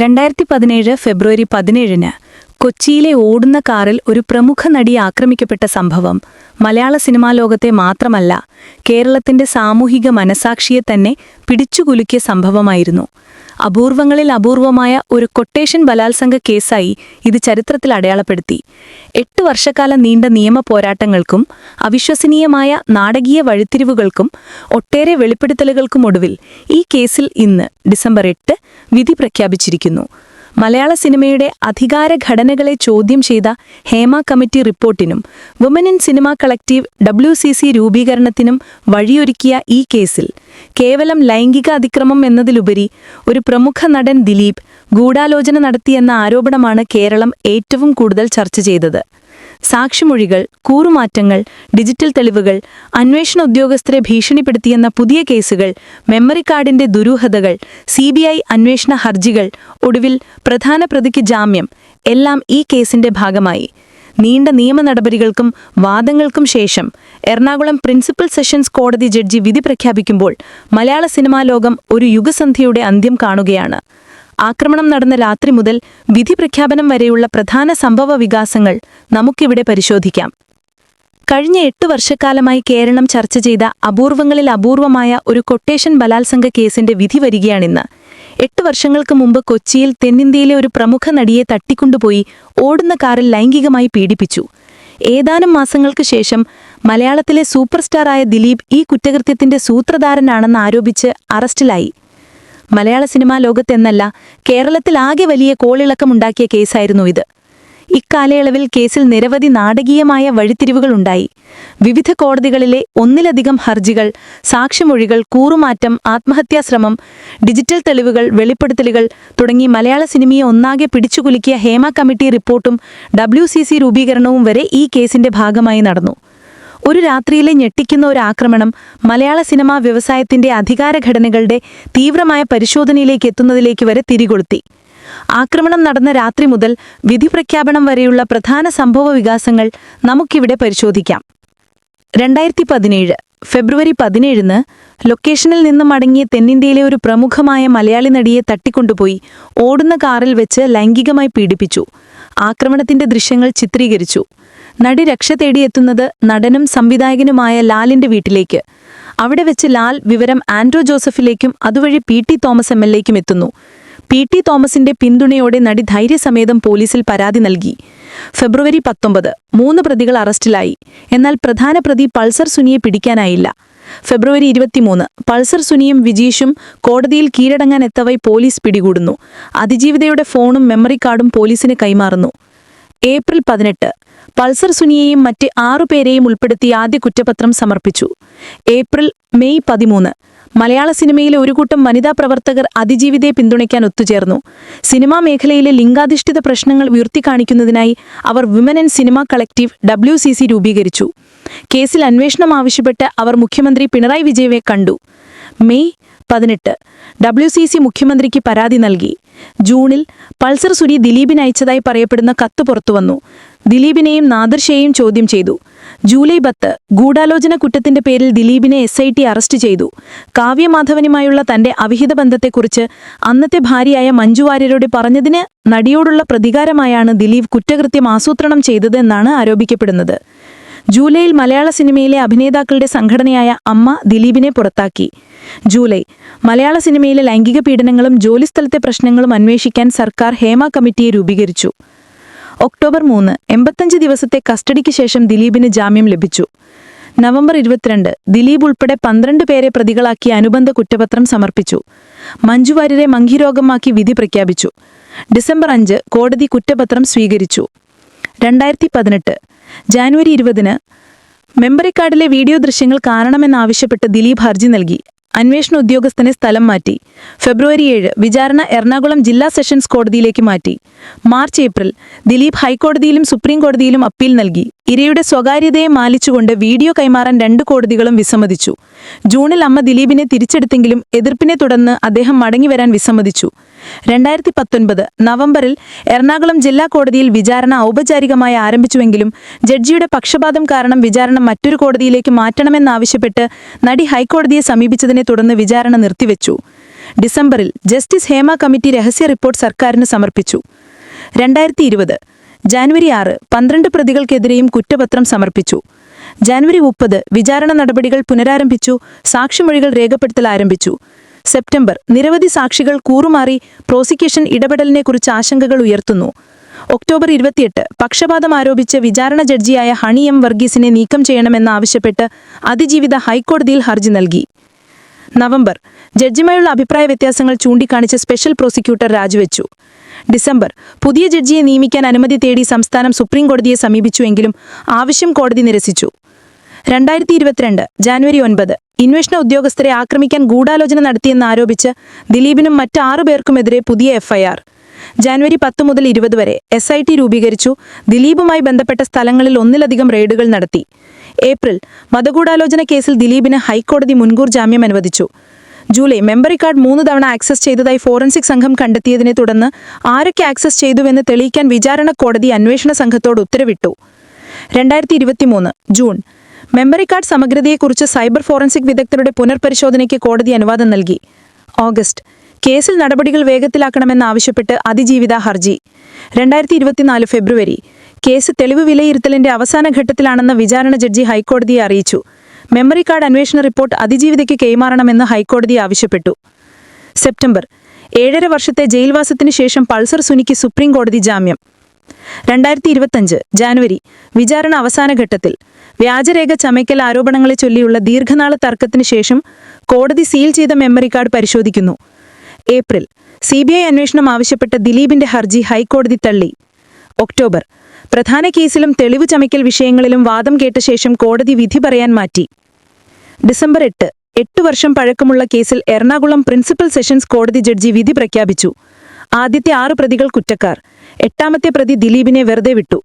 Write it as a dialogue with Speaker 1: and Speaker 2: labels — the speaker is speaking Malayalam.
Speaker 1: രണ്ടായിരത്തി പതിനേഴ് ഫെബ്രുവരി പതിനേഴിന് കൊച്ചിയിലെ ഓടുന്ന കാറിൽ ഒരു പ്രമുഖ നടി ആക്രമിക്കപ്പെട്ട സംഭവം മലയാള സിനിമാ ലോകത്തെ മാത്രമല്ല കേരളത്തിന്റെ സാമൂഹിക മനസാക്ഷിയെ തന്നെ പിടിച്ചുകുലുക്കിയ സംഭവമായിരുന്നു. അപൂർവങ്ങളിൽ അപൂർവമായ ഒരു കൊട്ടേഷൻ ബലാത്സംഗ കേസായി ഇത് ചരിത്രത്തിൽ അടയാളപ്പെടുത്തി. എട്ട് വർഷക്കാലം നീണ്ട നിയമ പോരാട്ടങ്ങൾക്കും അവിശ്വസനീയമായ നാടകീയ വഴിത്തിരിവുകൾക്കും ഒട്ടേറെ വെളിപ്പെടുത്തലുകൾക്കും ഒടുവിൽ ഈ കേസിൽ ഇന്ന് ഡിസംബർ എട്ട് വിധി പ്രഖ്യാപിച്ചിരിക്കുന്നു. മലയാള സിനിമയുടെ അധികാര ഘടനകളെ ചോദ്യം ചെയ്ത Hema committee റിപ്പോർട്ടിനും women in cinema collective W C C രൂപീകരണത്തിനും വഴിയൊരുക്കിയ ഈ കേസിൽ കേവലം ലൈംഗിക അതിക്രമം എന്നതിലുപരി ഒരു പ്രമുഖ നടൻ ദിലീപ് ഗൂഢാലോചന നടത്തിയെന്ന ആരോപണമാണ് കേരളം ഏറ്റവും കൂടുതൽ ചർച്ച ചെയ്തത്. സാക്ഷിമൊഴികൾ കൂറുമാറ്റങ്ങൾ ഡിജിറ്റൽ തെളിവുകൾ അന്വേഷണ ഉദ്യോഗസ്ഥരെ ഭീഷണിപ്പെടുത്തിയെന്ന പുതിയ കേസുകൾ മെമ്മറി കാർഡിന്റെ ദുരൂഹതകൾ സി അന്വേഷണ ഹർജികൾ ഒടുവിൽ പ്രധാന പ്രതിക്ക് ജാമ്യം എല്ലാം ഈ കേസിന്റെ ഭാഗമായി. നീണ്ട നിയമ നടപടികൾക്കും വാദങ്ങൾക്കും ശേഷം എറണാകുളം പ്രിൻസിപ്പൽ സെഷൻസ് കോടതി ജഡ്ജി വിധി പ്രഖ്യാപിക്കുമ്പോൾ മലയാള സിനിമാ ലോകം ഒരു യുഗസന്ധ്യയുടെ അന്ത്യം കാണുകയാണ്. ആക്രമണം നടന്ന രാത്രി മുതൽ വിധി പ്രഖ്യാപനം വരെയുള്ള പ്രധാന സംഭവ വികാസങ്ങൾ നമുക്കിവിടെ പരിശോധിക്കാം. കഴിഞ്ഞ എട്ട് വർഷക്കാലമായി കേരളം ചർച്ച ചെയ്ത അപൂർവങ്ങളിൽ അപൂർവമായ ഒരു കൊട്ടേഷൻ ബലാത്സംഗ കേസിന്റെ വിധി വരികയാണിന്ന്. എട്ട് വർഷങ്ങൾക്ക് മുമ്പ് കൊച്ചിയിൽ തെന്നിന്ത്യയിലെ ഒരു പ്രമുഖ നടിയെ തട്ടിക്കൊണ്ടുപോയി ഓടുന്ന കാറിൽ ലൈംഗികമായി പീഡിപ്പിച്ചു. ഏതാനും മാസങ്ങൾക്ക് ശേഷം മലയാളത്തിലെ സൂപ്പർ സ്റ്റാറായ ദിലീപ് ഈ കുറ്റകൃത്യത്തിന്റെ സൂത്രധാരനാണെന്ന് ആരോപിച്ച് അറസ്റ്റിലായി. മലയാള സിനിമാ ലോകത്തെന്നല്ല കേരളത്തിലാകെ വലിയ കോളിളക്കമുണ്ടാക്കിയ കേസായിരുന്നു ഇത്. ഇക്കാലയളവിൽ കേസിൽ നിരവധി നാടകീയമായ വഴിത്തിരിവുകളുണ്ടായി വിവിധ കോടതികളിലെ ഒന്നിലധികം ഹർജികൾ സാക്ഷിമൊഴികൾ കൂറുമാറ്റം ആത്മഹത്യാശ്രമം ഡിജിറ്റൽ തെളിവുകൾ വെളിപ്പെടുത്തലുകൾ തുടങ്ങി മലയാള സിനിമയെ ഒന്നാകെ പിടിച്ചുകുലുക്കിയ ഹേമ കമ്മിറ്റി റിപ്പോർട്ടും ഡബ്ല്യു രൂപീകരണവും വരെ ഈ കേസിന്റെ ഭാഗമായി നടന്നു. ഒരു രാത്രിയിലെ ഞെട്ടിക്കുന്ന ഒരു ആക്രമണം മലയാള സിനിമാ വ്യവസായത്തിന്റെ അധികാരഘടനകളുടെ തീവ്രമായ പരിശോധനയിലേക്ക് എത്തുന്നതിലേക്ക് വരെ തിരികൊളുത്തി. ആക്രമണം നടന്ന രാത്രി മുതൽ വിധി പ്രഖ്യാപനം വരെയുള്ള പ്രധാന സംഭവ വികാസങ്ങൾ നമുക്കിവിടെ പരിശോധിക്കാം. രണ്ടായിരത്തി പതിനേഴ് ഫെബ്രുവരി പതിനേഴിന് ലൊക്കേഷനിൽ നിന്നും മടങ്ങിയ തെന്നിന്ത്യയിലെ ഒരു പ്രമുഖമായ മലയാളി നടിയെ തട്ടിക്കൊണ്ടുപോയി ഓടുന്ന കാറിൽ വെച്ച് ലൈംഗികമായി പീഡിപ്പിച്ചു. ആക്രമണത്തിന്റെ ദൃശ്യങ്ങൾ ചിത്രീകരിച്ചു. നടി രക്ഷ തേടിയെത്തുന്നത് നടനും സംവിധായകനുമായ ലാലിന്റെ വീട്ടിലേക്ക്. അവിടെ വെച്ച് ലാൽ വിവരം ആൻഡ്രോ ജോസഫിലേക്കും അതുവഴി P T Thomas M L എക്കും എത്തുന്നു. പി ടി തോമസിന്റെ പിന്തുണയോടെ നടി ധൈര്യസമേതം പോലീസിൽ പരാതി നൽകി. ഫെബ്രുവരി പത്തൊമ്പത് മൂന്ന് പ്രതികൾ അറസ്റ്റിലായി. എന്നാൽ പ്രധാന പ്രതി പൾസർ സുനിയെ പിടിക്കാനായില്ല. ഫെബ്രുവരി ഇരുപത്തിമൂന്ന് പൾസർ സുനിയും വിജീഷും കോടതിയിൽ കീഴടങ്ങാൻ എത്തവൈ പോലീസ് പിടികൂടുന്നു. അതിജീവിതയുടെ ഫോണും മെമ്മറി കാർഡും പോലീസിന് കൈമാറുന്നു. ഏപ്രിൽ പതിനെട്ട് പൾസർ സുനിയെയും മറ്റ് ആറുപേരെയും ഉൾപ്പെടുത്തി ആദ്യ കുറ്റപത്രം സമർപ്പിച്ചു. ഏപ്രിൽ മെയ് പതിമൂന്ന്. മലയാള സിനിമയിലെ ഒരു കൂട്ടം വനിതാ പ്രവർത്തകർ അതിജീവിതയെ പിന്തുണയ്ക്കാൻ ഒത്തുചേർന്നു. സിനിമാ മേഖലയിലെ ലിംഗാധിഷ്ഠിത പ്രശ്നങ്ങൾ ഉയർത്തിക്കാണിക്കുന്നതിനായി അവർ women and cinema collective W രൂപീകരിച്ചു. കേസിൽ അന്വേഷണം ആവശ്യപ്പെട്ട് അവർ മുഖ്യമന്ത്രി പിണറായി വിജയനെ കണ്ടു. മെയ് പതിനെട്ട്. ഡബ്ല്യു സി സി മുഖ്യമന്ത്രിക്ക് പരാതി നൽകി. ജൂണിൽ പൾസർ സുരി ദിലീപിന് അയച്ചതായി പറയപ്പെടുന്ന കത്ത് പുറത്തുവന്നു. ദിലീപിനെയും നാദർഷയെയും ചോദ്യം ചെയ്തു. ജൂലൈ പത്ത് ഗൂഢാലോചന കുറ്റത്തിന്റെ പേരിൽ ദിലീപിനെ എസ് ഐ ടി അറസ്റ്റ് ചെയ്തു. കാവ്യമാധവനുമായുള്ള തന്റെ അവിഹിത ബന്ധത്തെക്കുറിച്ച് അന്നത്തെ ഭാര്യയായ മഞ്ജു വാര്യരോട് പറഞ്ഞതിന് നടിയോടുള്ള പ്രതികാരമായാണ് ദിലീപ് കുറ്റകൃത്യം ആസൂത്രണം ചെയ്തതെന്നാണ് ആരോപിക്കപ്പെടുന്നത്. ജൂലൈയിൽ മലയാള സിനിമയിലെ അഭിനേതാക്കളുടെ സംഘടനയായ അമ്മ ദിലീപിനെ പുറത്താക്കി. ജൂലൈ മലയാള സിനിമയിലെ ലൈംഗിക പീഡനങ്ങളും ജോലിസ്ഥലത്തെ പ്രശ്നങ്ങളും അന്വേഷിക്കാൻ സർക്കാർ ഹേമ കമ്മിറ്റിയെ രൂപീകരിച്ചു. ഒക്ടോബർ മൂന്ന് എൺപത്തഞ്ച് ദിവസത്തെ കസ്റ്റഡിക്ക് ശേഷം ദിലീപിന് ജാമ്യം ലഭിച്ചു. നവംബർ ഇരുപത്തിരണ്ട് ദിലീപ് ഉൾപ്പെടെ പന്ത്രണ്ട് പേരെ പ്രതികളാക്കി അനുബന്ധ കുറ്റപത്രം സമർപ്പിച്ചു. മഞ്ജു വാര്യരെ മങ്കിരോഗമാക്കി വിധി പ്രഖ്യാപിച്ചു. ഡിസംബർ അഞ്ച് കോടതി കുറ്റപത്രം സ്വീകരിച്ചു. രണ്ടായിരത്തി പതിനെട്ട് ജാനുവരി ഇരുപതിന് മെമ്മറി കാർഡിലെ വീഡിയോ ദൃശ്യങ്ങൾ കാണണമെന്നാവശ്യപ്പെട്ട് ദിലീപ് ഹർജി നൽകി. അന്വേഷണ ഉദ്യോഗസ്ഥനെ സ്ഥലം മാറ്റി. ഫെബ്രുവരി ഏഴ് വിചാരണ എറണാകുളം ജില്ലാ സെഷൻസ് കോടതിയിലേക്ക് മാറ്റി. മാർച്ച് ഏപ്രിൽ ദിലീപ് ഹൈക്കോടതിയിലും സുപ്രീം കോടതിയിലും അപ്പീൽ നൽകി. ഇരയുടെ സ്വകാര്യതയെ മാലിച്ചുകൊണ്ട് വീഡിയോ കൈമാറാൻ രണ്ട് കോടതികളും വിസമ്മതിച്ചു. ജൂണിൽ അമ്മ ദിലീപിനെ തിരിച്ചെടുത്തെങ്കിലും എതിർപ്പിനെ തുടർന്ന് അദ്ദേഹം മടങ്ങിവരാൻ വിസമ്മതിച്ചു. രണ്ടായിരത്തി പത്തൊൻപത് നവംബറിൽ എറണാകുളം ജില്ലാ കോടതിയിൽ വിചാരണ ഔപചാരികമായി ആരംഭിച്ചുവെങ്കിലും ജഡ്ജിയുടെ പക്ഷപാതം കാരണം വിചാരണ മറ്റൊരു കോടതിയിലേക്ക് മാറ്റണമെന്നാവശ്യപ്പെട്ട് നടി ഹൈക്കോടതിയെ സമീപിച്ചതിനെ തുടർന്ന് വിചാരണ നിർത്തിവെച്ചു. ഡിസംബറിൽ ജസ്റ്റിസ് ഹേമ കമ്മിറ്റി രഹസ്യ റിപ്പോർട്ട് സർക്കാരിന് സമർപ്പിച്ചു. രണ്ടായിരത്തി ഇരുപത് ജാനുവരി ആറ് പന്ത്രണ്ട് പ്രതികൾക്കെതിരെയും കുറ്റപത്രം സമർപ്പിച്ചു. ജാനുവരി മുപ്പത് വിചാരണ നടപടികൾ പുനരാരംഭിച്ചു സാക്ഷിമൊഴികൾ രേഖപ്പെടുത്തൽ ആരംഭിച്ചു. സെപ്റ്റംബർ നിരവധി സാക്ഷികൾ കൂറുമാറി പ്രോസിക്യൂഷൻ ഇടപെടലിനെക്കുറിച്ച് ആശങ്കകൾ ഉയർത്തുന്നു. ഒക്ടോബർ ഇരുപത്തിയെട്ട് പക്ഷപാതം ആരോപിച്ച് വിചാരണ ജഡ്ജിയായ ഹണി എം വർഗീസിനെ നീക്കം ചെയ്യണമെന്നാവശ്യപ്പെട്ട് അതിജീവിത ഹൈക്കോടതിയിൽ ഹർജി നൽകി. നവംബർ ജഡ്ജിമായുള്ള അഭിപ്രായ വ്യത്യാസങ്ങൾ ചൂണ്ടിക്കാണിച്ച് സ്പെഷ്യൽ പ്രോസിക്യൂട്ടർ രാജിവെച്ചു. ഡിസംബർ പുതിയ ജഡ്ജിയെ നിയമിക്കാൻ അനുമതി തേടി സംസ്ഥാനം സുപ്രീംകോടതിയെ സമീപിച്ചുവെങ്കിലും ആവശ്യം കോടതി നിരസിച്ചു. രണ്ടായിരത്തി ഇരുപത്തിരണ്ട് ജാനുവരി ഒൻപത് അന്വേഷണ ഉദ്യോഗസ്ഥരെ ആക്രമിക്കാൻ ഗൂഢാലോചന നടത്തിയെന്നാരോപിച്ച് ദിലീപിനും മറ്റ് ആറുപേർക്കുമെതിരെ പുതിയ എഫ്ഐആർ. ജാനുവരി പത്ത് മുതൽ ഇരുപത് വരെ എസ് ഐ ടി രൂപീകരിച്ചു. ദിലീപുമായി ബന്ധപ്പെട്ട സ്ഥലങ്ങളിൽ ഒന്നിലധികം റെയ്ഡുകൾ നടത്തി. ഏപ്രിൽ മതഗൂഢാലോചന കേസിൽ ദിലീപിന് ഹൈക്കോടതി മുൻകൂർ ജാമ്യം അനുവദിച്ചു. ജൂലൈ മെമ്മറി കാർഡ് മൂന്ന് തവണ ആക്സസ് ചെയ്തതായി ഫോറൻസിക് സംഘം കണ്ടെത്തിയതിനെ തുടർന്ന് ആരൊക്കെ ആക്സസ് ചെയ്തുവെന്ന് തെളിയിക്കാൻ വിചാരണ കോടതി അന്വേഷണ സംഘത്തോട് ഉത്തരവിട്ടു. രണ്ടായിരത്തി ജൂൺ മെമ്മറി കാർഡ് സമഗ്രതയെക്കുറിച്ച് സൈബർ ഫോറൻസിക് വിദഗ്ധരുടെ പുനർപരിശോധനയ്ക്ക് കോടതി അനുവാദം നൽകി. ഓഗസ്റ്റ്. കേസിൽ നടപടികൾ വേഗത്തിലാക്കണമെന്നാവശ്യപ്പെട്ട് അതിജീവിത ഹർജി. രണ്ടായിരത്തി ഇരുപത്തിനാല് ഫെബ്രുവരി. കേസ് തെളിവ് വിലയിരുത്തലിന്റെ അവസാന ഘട്ടത്തിലാണെന്ന് വിചാരണ ജഡ്ജി ഹൈക്കോടതിയെ അറിയിച്ചു. മെമ്മറി കാർഡ് അന്വേഷണ റിപ്പോർട്ട് അതിജീവിതയ്ക്ക് കൈമാറണമെന്ന് ഹൈക്കോടതി ആവശ്യപ്പെട്ടു. സെപ്റ്റംബർ. ഏഴര വർഷത്തെ ജയിൽവാസത്തിന് ശേഷം പൾസർ സുനിക്ക് സുപ്രീം കോടതി ജാമ്യം. രണ്ടായിരത്തി ഇരുപത്തഞ്ച് ജാനുവരി. വിചാരണ അവസാന ഘട്ടത്തിൽ. വ്യാജരേഖ ചമയ്ക്കൽ ആരോപണങ്ങളെ ചൊല്ലിയുള്ള ദീർഘനാള തർക്കത്തിന് ശേഷം കോടതി സീൽ ചെയ്ത മെമ്മറി കാർഡ് പരിശോധിക്കുന്നു. ഏപ്രിൽ സി ബി ഐ അന്വേഷണം ആവശ്യപ്പെട്ട ദിലീപിന്റെ ഹർജി ഹൈക്കോടതി തള്ളി. ഒക്ടോബർ പ്രധാന കേസിലും തെളിവ് ചമയ്ക്കൽ വിഷയങ്ങളിലും വാദം കേട്ട ശേഷം കോടതി വിധി പറയാൻ മാറ്റി. ഡിസംബർ എട്ട് എട്ട് വർഷം പഴക്കമുള്ള കേസിൽ എറണാകുളം പ്രിൻസിപ്പൽ സെഷൻസ് കോടതി ജഡ്ജി വിധി പ്രഖ്യാപിച്ചു. ആദ്യത്തെ ആറ് പ്രതികൾ കുറ്റക്കാർ. എട്ടാമത്തെ പ്രതി ദിലീപിനെ വെറുതെ വിട്ടു.